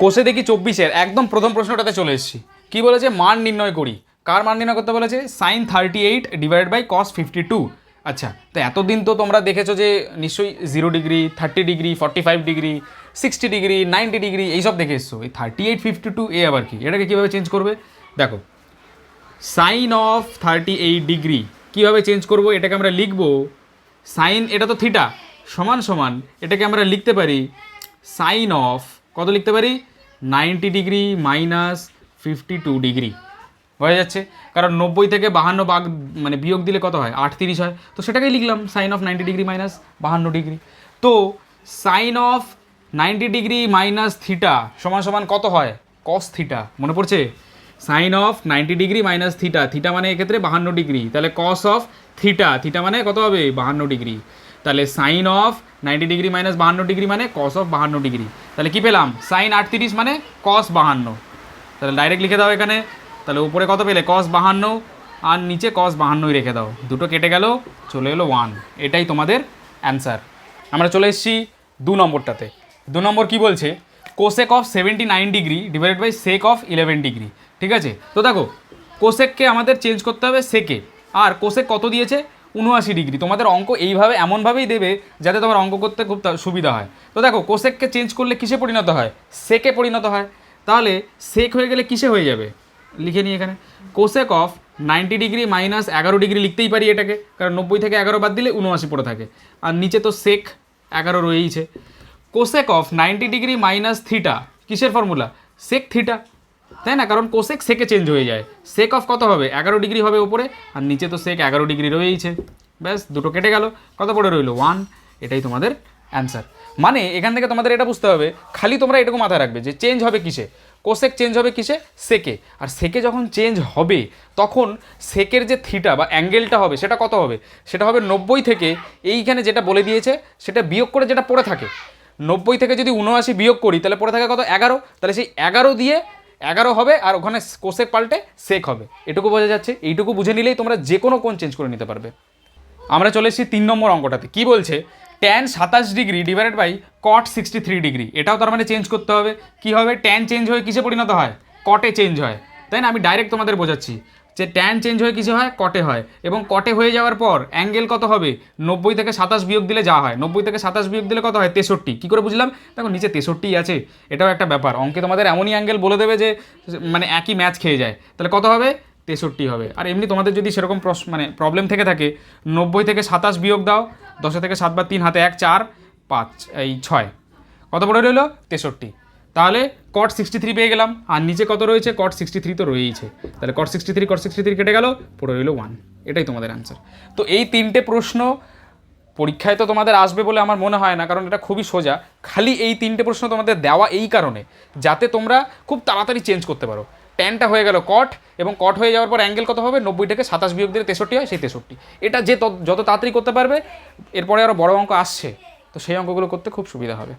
কোষে দেখি চব্বিশের, একদম প্রথম প্রশ্নটাতে চলে এসেছি। কি বলেছে? মান নির্ণয় করি। কার মান নির্ণয় করতে বলেছে? Sine thirty eight divide by cos fifty two আচ্ছা তো এতদিন তো তোমরা দেখেছ যে নিশ্চয়ই zero degree thirty degree forty five degree sixty degree ninety degree এইসব দেখে এসছো। এই থার্টি এইট ফিফটি টু এ আবার কি? এটাকে কীভাবে চেঞ্জ করবে? দেখো sine of thirty eight degree কীভাবে চেঞ্জ করব? এটাকে আমরা লিখব সাইন এটা তো থিটা সমান সমান, এটাকে আমরা লিখতে পারি সাইন অফ কত লিখতে পারি? Ninety degree minus fifty two degree. হয়ে যাচ্ছে? কারণ নব্বই থেকে বাহান্ন বাঘ মানে বিয়োগ দিলে কত হয়? আট তিরিশ হয়। তো সেটাকেই লিখলাম, sine of ninety degree minus বাহান্ন ডিগ্রি। তো sine of ninety degree minus theta সমান সমান কত হয়? Cos theta. মনে পড়ছে? Sine of ninety degree minus theta. Theta মানে এক্ষেত্রে বাহান্ন ডিগ্রি। তাহলে কস অফ থিটা। থিটা মানে কত হবে? বাহান্ন ডিগ্রি। তাহলে sine of ninety degree minus বাহান্ন ডিগ্রি মানে কস অফ বাহান্ন ডিগ্রি। তাহলে কি পেলাম? সাইন আটত্রিশ মানে কস বাহান্ন। তাহলে ডাইরেক্ট লিখে দাও এখানে। তাহলে উপরে কত পেলে? কস বাহান্ন। আর নিচে কস বাহান্নই রেখে দাও। দুটো কেটে গেল, চলে এলো ওয়ান এটাই তোমাদের অ্যান্সার আমরা চলে এসেছি দু নম্বরটাতে। দু নম্বর কি বলছে? Cosec of seventy nine degree divided by sec of eleven degree ঠিক আছে? তো দেখো কোসেককে আমাদের চেঞ্জ করতে হবে সেকে আর কোসেক কত দিয়েছে? উনআশি ডিগ্রি। তোমাদের অঙ্ক এইভাবে, এমনভাবেই দেবে যাতে তোমার অঙ্ক করতে খুব সুবিধা হয়। তো দেখো কোসেককে চেঞ্জ করলে কিসে পরিণত হয়? সেকে পরিণত হয়। তাহলে সেক হয়ে গেলে কিসে হয়ে যাবে? লিখে নিই এখানে। Cosec of ninety degree minus এগারো ডিগ্রি লিখতেই পারি এটাকে, কারণ নব্বই থেকে এগারো বাদ দিলে উনআশি পড়ে থাকে। আর নিচে তো সেক, এগারো রয়েইছে। Cosec of ninety degree minus theta কিসের ফর্মুলা সেক থিটা তাই না? কারণ কোসেক সেকে চেঞ্জ হয়ে যায়। সেক অফ কত হবে? এগারো ডিগ্রি হবে উপরে, আর নিচে তো সেক এগারো ডিগ্রি রয়েইছে। ব্যাস, দুটো কেটে গেল। কত পড়ে রইল? ওয়ান এটাই তোমাদের অ্যান্সার মানে এখান থেকে তোমাদের এটা বুঝতে হবে, খালি তোমরা এটুকু মাথায় রাখবে যে চেঞ্জ হবে কিসে? কোসেক চেঞ্জ হবে কিসে? সেকে আর সেকে যখন চেঞ্জ হবে, তখন সেকের যে থিটা বা অ্যাঙ্গেলটা হবে, সেটা কত হবে? সেটা হবে নব্বই থেকে, এইখানে যেটা বলে দিয়েছে, সেটা বিয়োগ করে যেটা পড়ে থাকে। নব্বই থেকে যদি উনআশি বিয়োগ করি, তাহলে পড়ে থাকে কত? এগারো। তাহলে সেই এগারো দিয়ে এগারো হবে আর ওখানে কোষেক পাল্টে সেক হবে। এটুকু বোঝা যাচ্ছে, এইটুকু বুঝে নিলেই তোমরা যে কোনো কোণ চেঞ্জ করে নিতে পারবে। আমরা চলে এসেছি তিন নম্বর অঙ্কটাতে। কি বলছে? ট্যান সাতাশ degree divided by cot sixty three degree. এটাও তার মানে চেঞ্জ করতে হবে। কি হবে? ট্যান চেঞ্জ হয়ে কিসে পরিণত হয়? কটে চেঞ্জ হয়। তাই না? আমি ডাইরেক্ট তোমাদের বোঝাচ্ছি। যে ট্যান চেঞ্জ হয়ে কিছু হয়? কটে হয়। এবং কটে হয়ে যাওয়ার পর অ্যাঙ্গেল কত হবে? নব্বই থেকে সাতাশ বিয়োগ দিলে যা হয়। নব্বই থেকে সাতাশ বিয়োগ দিলে কত হয়? তেষট্টি। কী করে বুঝলাম? দেখো নিচে তেষট্টি আছে। এটাও একটা ব্যাপার। অঙ্কে তোমাদের এমনই অ্যাঙ্গেল বলে দেবে যে মানে একই ম্যাচ খেয়ে যায়। তাহলে কত হবে? তেষট্টি হবে। আর এমনি তোমাদের যদি সেরকম মানে প্রবলেম থেকে থাকে, নব্বই থেকে সাতাশ বিয়োগ দাও। দশে থেকে সাত বা তিন, হাতে এক, চার, পাঁচ, এই ছয়। কত পড়ে রইল? তেষট্টি। তাহলে কট সিক্সটি থ্রি পেয়ে গেলাম। আর নিচে কত রয়েছে? কট সিক্সটি থ্রি তো রয়েইছে। তাহলে cot sixty three cot sixty three কেটে গেল, পড়ে রইল ওয়ান এটাই তোমাদের অ্যান্সার তো এই তিনটে প্রশ্ন পরীক্ষায় তো তোমাদের আসবে বলে আমার মনে হয় না, কারণ এটা খুবই সোজা। খালি এই তিনটে প্রশ্ন তোমাদের দেওয়া এই কারণে, যাতে তোমরা খুব তাড়াতাড়ি চেঞ্জ করতে পারো। ট্যানটা হয়ে গেল কট এবং কট হয়ে যাওয়ার পর অ্যাঙ্গেল কত হবে? নব্বই থেকে সাতাশ বিয়োগ দিলে তেষট্টি হয়, সেই তেষট্টি। এটা যে যত তাড়াতাড়ি করতে পারবে, এরপরে আরও বড় অঙ্ক আসছে, তো সেই অঙ্কগুলো করতে খুব সুবিধা হবে।